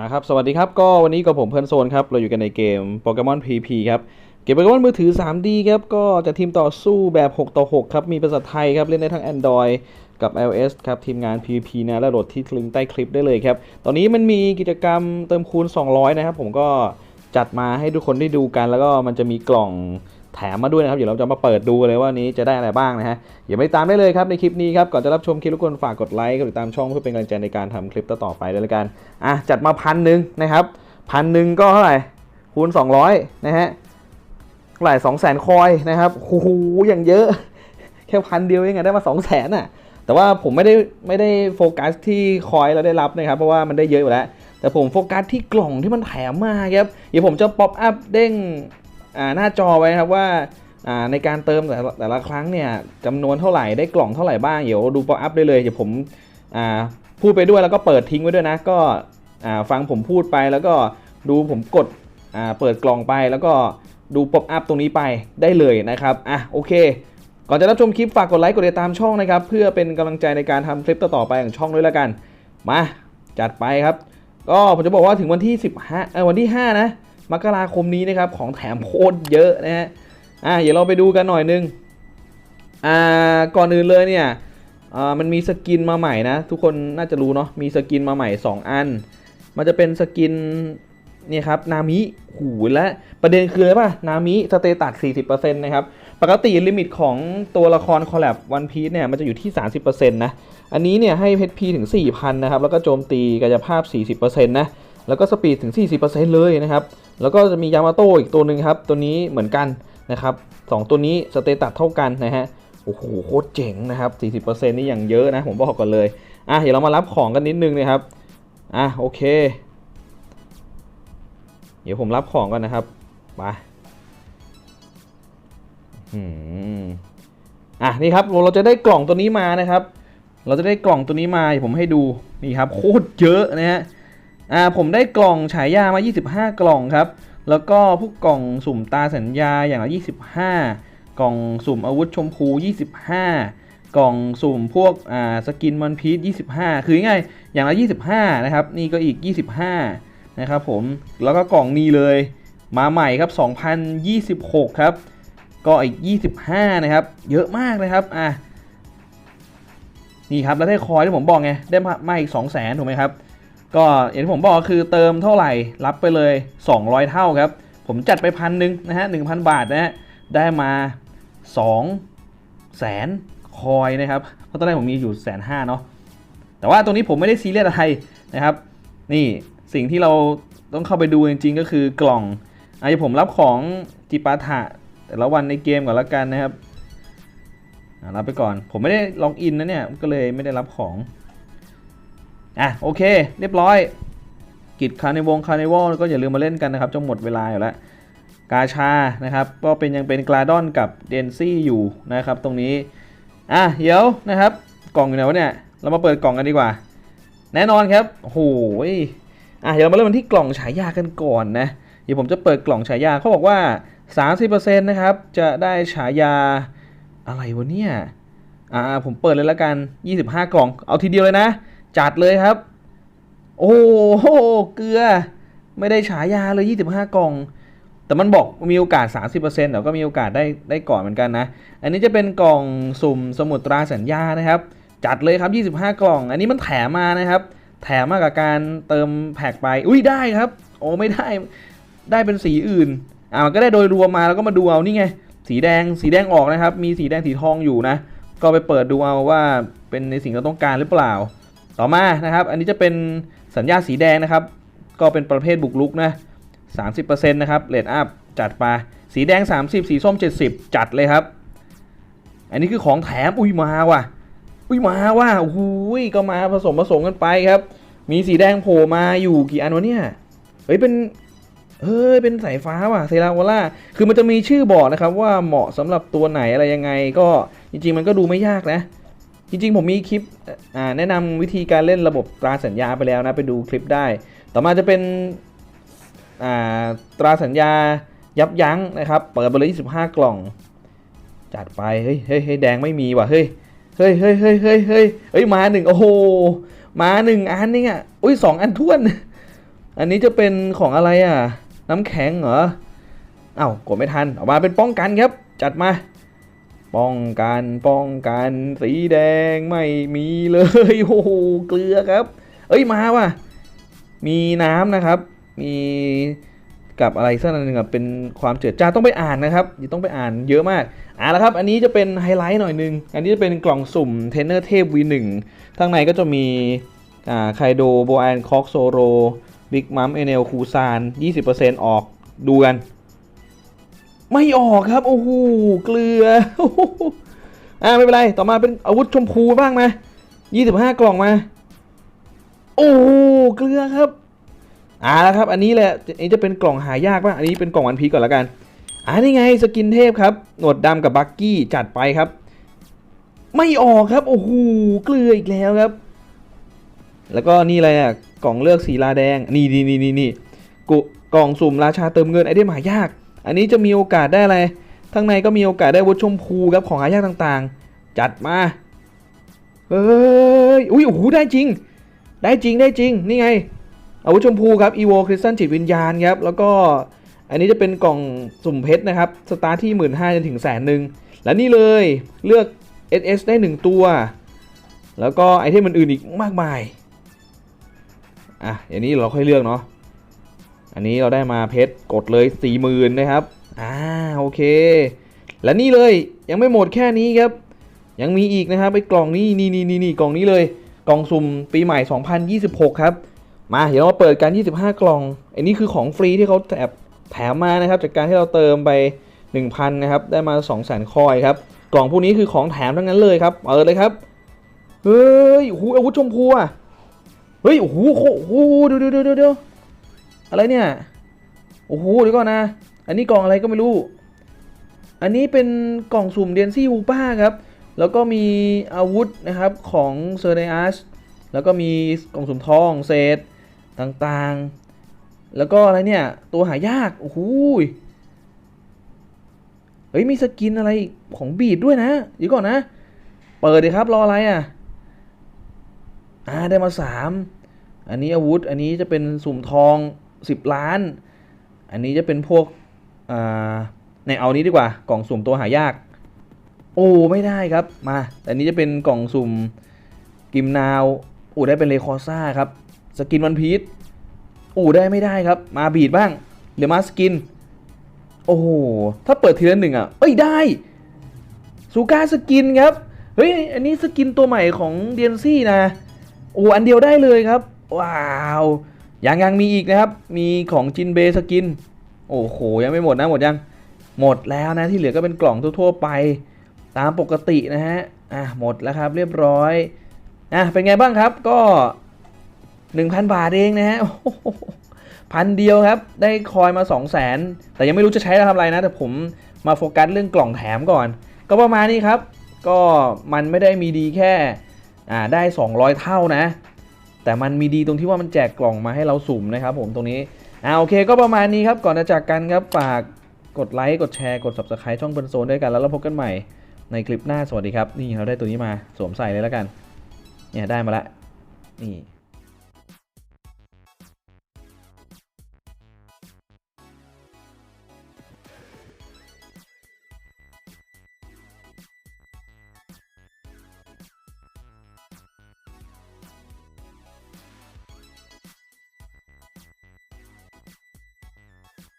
นะครับสวัสดีครับ ก็วันนี้กับผมเพื่อนโซนครับ เราอยู่กันในเกมโปเกมอน PP ครับ เกมโปเกมอนมือถือ 3D ครับ ก็จะทีมต่อสู้แบบ 6 ต่อ 6 ครับ มีภาษาไทยครับ เล่นได้ทั้ง Android กับ iOS ครับ ทีมงาน PVP นะและโหลดที่ลิงก์ใต้คลิปได้เลยครับ ตอนนี้มันมีกิจกรรมเติมคูณ 200 นะครับ ผมก็จัดมาให้ทุกคนได้ดูกัน แล้วก็มันจะมีกล่อง แถมมาด้วยนะครับเดี๋ยวเราจะมาเปิดดูเลยว่านี้จะได้อะไรบ้างนะฮะอย่าไปตามได้เลยครับในคลิปนี้ครับก่อนจะรับชมคลิปทุกคนฝากกดไลค์กดติดตามช่องเพื่อเป็นกำลังใจในการทำคลิปต่อไปด้วยละกันอะจัดมาพันหนึ่งนะครับพันหนึ่งก็เท่าไหร่คูณ 200นะฮะเท่าไหร่สองแสนคอยนะครับโอ้โหอย่างเยอะแค่พันเดียวเองอะได้มาสองแสนอะแต่ว่าผมไม่ได้ไม่ได้โฟกัสที่คอยเราได้รับนะครับเพราะว่ามันได้เยอะอยู่แล้วแต่ผมโฟกัสที่กล่องที่มันแถมมาครับเดี๋ยวผมจะป๊อปอัพเด้ง หน้าจอไว้ครับว่าอ่าในการเติมแต่แต่ละครั้งเนี่ยจำนวนเท่าไหร่ได้กล่องเท่าไหร่บ้างเดี๋ยวดูปออัพได้เลยเดี๋ยวผมอ่าพูดไปด้วยแล้วก็เปิดทิ้งไว้ด้วยนะก็อ่าฟังผมพูดไปแล้วก็ดูผมกดอ่าเปิดกล่องไปแล้วก็ดูป๊อปอัพตรงนี้ไปได้เลยนะครับอะโอเค ก่อนจะรับชมคลิปฝากกดไลค์กดติดตามช่องนะครับ เพื่อเป็นกำลังใจในการทำคลิปต่อๆไปของช่องด้วยละกัน มา จัดไปครับ ก็ผมจะบอกว่าถึงวันที่ 15เออวันที่ 5 นะ มกราคมนี้นะครับของแถมโคตรเยอะนะฮะอะเดี๋ยวเราไปดูกันหน่อยนึงอ่าก่อนอื่นเลยเนี่ยอ่ามันมีสกินมาใหม่นะ ทุกคนน่าจะรู้เนาะมีสกินมาใหม่ 2 อัน มันจะเป็นสกินเนี่ยครับนามิหูและประเด็นคืออะไรป่ะนามิสเตตัส40%นะครับปกติลิมิตของตัวละครคอลแลบวันพีซเนี่ยมันจะอยู่ที่ 30%นะอันนี้เนี่ยให้เพชรพีถึง 4,000 นะครับ แล้วก็โจมตีกายภาพ 40%นะ แล้วก็สปีดถึง 40%เลยนะครับ แล้วก็จะมียามาโต้อีกตัวหนึ่งครับ ตัวนี้เหมือนกันนะครับสองตัวนี้สเตตัสเท่ากันนะฮะ โอ้โหโคตรเจ๋งนะครับ 40%นี่อย่างเยอะนะ ผมบอกก่อนเลย อะเดี๋ยวเรามารับของกันนิดนึงนะครับ อะโอเค เดี๋ยวผมรับของกันนะครับไปอืมอะนี่ครับเราจะได้กล่องตัวนี้มานะครับ เราจะได้กล่องตัวนี้มาผมให้ดูนี่ครับโคตรเยอะนะฮะ อ่าผมได้กล่องฉายามา 25 กล่องครับ แล้วก็พวกกล่องสุ่มตาสัญญาอย่างละ 25 กล่องสุ่มอาวุธชมพู 25 กล่องสุ่มพวกอ่าสกินมันพีช25 คือง่ายๆอย่างละ 25 นะครับ นี่ก็อีก 25 นะครับผม แล้วก็กล่องนี้เลยมาใหม่ครับ 2026 ครับ ก็อีก 25 นะครับ เยอะมากนะครับ อะ นี่ครับ แล้วได้คอยที่ผมบอกไง ได้มาอีก 2 0 0 0 0 0ถูกไหมครับ ก็อย่างที่ผมบอกคือเติมเท่าไหร่รับไปเลย 200 เท่าครับ ผมจัดไปพันหนึ่งนะฮะ1,000บาทนะฮะได้มา2แสนคอยนะครับเพราะตอนแรกผมมีอยู่แสนห้าเนาะแต่ว่าตรงนี้ผมไม่ได้ซีเรียสอะไรนะครับ นี่สิ่งที่เราต้องเข้าไปดูจริงๆ ก็คือกล่องอาจจะผมรับของจิปาถะแต่ละวันในเกมก่อนละกันนะครับรับไปก่อนผมไม่ได้ล็อกอินนะเนี่ยก็เลยไม่ได้รับของ อะโอเค เรียบร้อย กิจคาร์นิวงคาร์นิวัลก็อย่าลืมมาเล่นกันนะครับจะหมดเวลาอยู่แล้ว กาชานะครับก็เป็นยังเป็นกลาดอนกับเดนซี่อยู่นะครับตรงนี้ อะเดี๋ยวนะครับ กล่องอยู่ไหนวะเนี่ย เรามาเปิดกล่องกันดีกว่า แน่นอนครับโอ้โหอะเดี๋ยวมาเริ่มกันที่กล่องฉายากันก่อนนะเดี๋ยวผมจะเปิดกล่องฉายาเขาบอกว่า 30%นะครับจะได้ฉายาอะไรวะเนี่ยอ่าผมเปิดเลยล้วกัน 25 กล่องเอาทีเดียวเลยนะ จัดเลยครับ โอ้โหเกลือ ไม่ได้ฉายาเลย 25 กล่อง แต่มันบอกมีโอกาส 30%แต่ก็มีโอกาสได้ได้ก่อนเหมือนกันนะ อันนี้จะเป็นกล่องสุ่มสมุดตราสัญญานะครับ จัดเลยครับ 25 กล่อง อันนี้มันแถมมานะครับ แถมมากับการเติมแพ็กไป อุ้ยได้ครับ โอ้ไม่ได้ได้เป็นสีอื่นอ่ามันก็ได้โดยรวมมาแล้วก็มาดูเอานี่ไงสีแดงสีแดงออกนะครับ มีสีแดงสีทองอยู่นะ ก็ไปเปิดดูเอาว่าเป็นในสิ่งที่เราต้องการหรือเปล่า ต่อมานะครับ อันนี้จะเป็นสัญญาสีแดงนะครับ ก็เป็นประเภทบุกลุกนะ30%นะครับเลดอัพจัดไปสีแดง 30 สีส้ม 70 จัดเลยครับ อันนี้คือของแถมอุ้ยมาว่ะ อุ้ยมาว่ะโอ้โหยก็มาผสมผสมกันไปครับ มีสีแดงโผล่มาอยู่กี่อันวะเนี่ยเฮ้ยเป็นเฮ้ยเป็นสายฟ้าว่ะเซราวาล่าคือมันจะมีชื่อบอกนะครับว่าเหมาะสำหรับตัวไหนอะไรยังไง ก็จริงๆมันก็ดูไม่ยากนะ จริงๆ ผมมีคลิปแนะนำวิธีการเล่นระบบตราสัญญาไปแล้วนะ ไปดูคลิปได้ ต่อมาจะเป็นตราสัญญายับยั้งนะครับ เปิดไปเลย25 กล่อง จัดไปเฮ้ยเฮ้ยเฮ้ยแดงไม่มีว่ะ เฮ้ย เฮ้ยเฮ้ยเฮ้ยเฮ้ยเฮ้ยเฮ้ยมาหนึ่งโอ้โห มาหนึ่งอันนี่อะอุ้ยสองอันท้วน อันนี้จะเป็นของอะไรอะ น้ำแข็งเหรอ เอ้ากดไม่ทัน ออกมาเป็นป้องกันครับ จัดมา ป้องกันป้องกันสีแดงไม่มีเลยโอ้โหเกลือครับ เอ้ยมาว่ะมีน้ำนะครับ มีกับอะไรสักอันหนึ่งเป็นความเจือจาต้องไปอ่านนะครับต้องไปอ่านเยอะมากอ่านแล้วครับ อันนี้จะเป็นไฮไลท์หน่อยนึง อันนี้จะเป็นกล่องสุ่มเทรนเนอร์เทพ V1 ข้างในก็จะมีอ่าไคโดโบแอนคอกโซโรบิ๊กมัมเอเนลคูซาน 20%ออกดูกัน ไม่ออกครับ โอ้โห เกลือ อ่าไม่เป็นไร ต่อมาเป็นอาวุธชมพูบ้างมา25 กล่องมา โอ้โหเกลือครับอ่าแล้วครับ อันนี้แหละอันนี้จะเป็นกล่องหายากป่ะอันนี้เป็นกล่องวันพีก่อนแล้วกันอ่านี่ไงสกินเทพครับ หนวดดำกับบักกี้จัดไปครับ ไม่ออกครับ โอ้โห เกลืออีกแล้วครับ แล้วก็นี่อะไรอะ กล่องเลือกสีลาแดง นี่นี่นี่นี่นี่กล่องสุ่มราชาเติมเงินไอเทมหายาก อันนี้จะมีโอกาสได้อะไรข้างในก็มีโอกาสได้วุธชมพูครับของหายากต่างๆ จัดมาเฮ้ยอุ้ยโอ้โหได้จริง ได้จริงได้จริงนี่ไงอาวุธชมพูครับอีโวคริสตันจิตวิญญาณครับแล้วก็อันนี้จะเป็นกล่องสุ่มเพชรนะครับสตาร์ทที่1 5ื่นห้าจนถึงแสนหนึ่งและนี่เลยเลือก SS ได้ 1 ตัว แล้วก็ไอเทมอื่นๆอีกมากมาย อะอย่างนี้เราค่อยเลือกเนาะ อันนี้เราได้มาเพชรกดเลย40,000นะครับ อ่าโอเค และนี่เลยยังไม่หมดแค่นี้ครับ ยังมีอีกนะครับไอ้กล่องนี้นี่นี่นี่นี่กล่องนี้เลย กล่องสุ่มปีใหม่ 2026 ครับ มาเดี๋ยวเรามาเปิดกัน 25 กล่อง อันนี้คือของฟรีที่เขาแถมแถมมานะครับ จากการที่เราเติมไป 1,000นะครับ ได้มา 200,000คอยครับ กล่องพวกนี้คือของแถมทั้งนั้นเลยครับ เปิดเลยครับ เฮ้ยโอ้โหอาวุธชมพูอะ เฮ้ยโอ้โหโอ้โหเดี๋ยวเดี๋ยวเดี๋ยวเดี๋ยว อะไรเนี่ย โอ้โหเดี๋ยวก่อนนะ อันนี้กล่องอะไรก็ไม่รู้ อันนี้เป็นกล่องสุ่มเดียนซี่ฮูป้าครับ แล้วก็มีอาวุธนะครับของเซอร์ไดอัสแล้วก็มีกล่องสุ่มทองเศษต่างๆ แล้วก็อะไรเนี่ย ตัวหายาก โอ้โหเฮ้ย มีสกินอะไรของบีดด้วยนะเดี๋ยวก่อนนะ เปิดเลยครับรออะไรอะ อ่าได้มาสามอันนี้อาวุธ อันนี้จะเป็นสุ่มทอง 10 ล้าน อันนี้จะเป็นพวกในเอานี้ดีกว่ากล่องสุ่มตัวหายาก โอ้ไม่ได้ครับมาแต่อันนี้จะเป็นกล่องสุ่มกิมนาวโอ้ได้เป็นเลคอซ่าครับสกินวันพีชโอ้ได้ไม่ได้ครับ มาบีดบ้างเดี๋ยวมาสกิน โอ้โหถ้าเปิดทีละหนึ่งอะเอ้ยได้ซูก้าสกินครับเฮ้ยอันนี้สกินตัวใหม่ของเดียนซี่นะโอ้อันเดียวได้เลยครับ ว้าว ยังยังมีอีกนะครับ มีของจินเบสกิน โอ้โห ยังไม่หมดนะหมดยัง หมดแล้วนะที่เหลือก็เป็นกล่องทั่วๆไป ตามปกตินะฮะ อะหมดแล้วครับเรียบร้อย อะเป็นไงบ้างครับก็ 1,000 บาทเองนะฮะพันเดียวครับ ได้คอยมา 2 0 0 0 0 0 แต่ยังไม่รู้จะใช้ทำอะไรนะ แต่ผมมาโฟกัสเรื่องกล่องแถมก่อน ก็ประมาณนี้ครับ ก็มันไม่ได้มีดีแค่ อ่าได้ 200 เท่านะ แต่มันมีดีตรงที่ว่ามันแจกกล่องมาให้เราสุ่มนะครับผมตรงนี้อ่าโอเคก็ประมาณนี้ครับก่อนจะจากกันครับฝากกดไลค์กดแชร์กด subscribe ช่องเบิร์นโซนด้วยกันแล้วเราพบกันใหม่ในคลิปหน้าสวัสดีครับ นี่เราได้ตัวนี้มาสวมใส่เลยแล้วกัน เนี่ยได้มาละนี่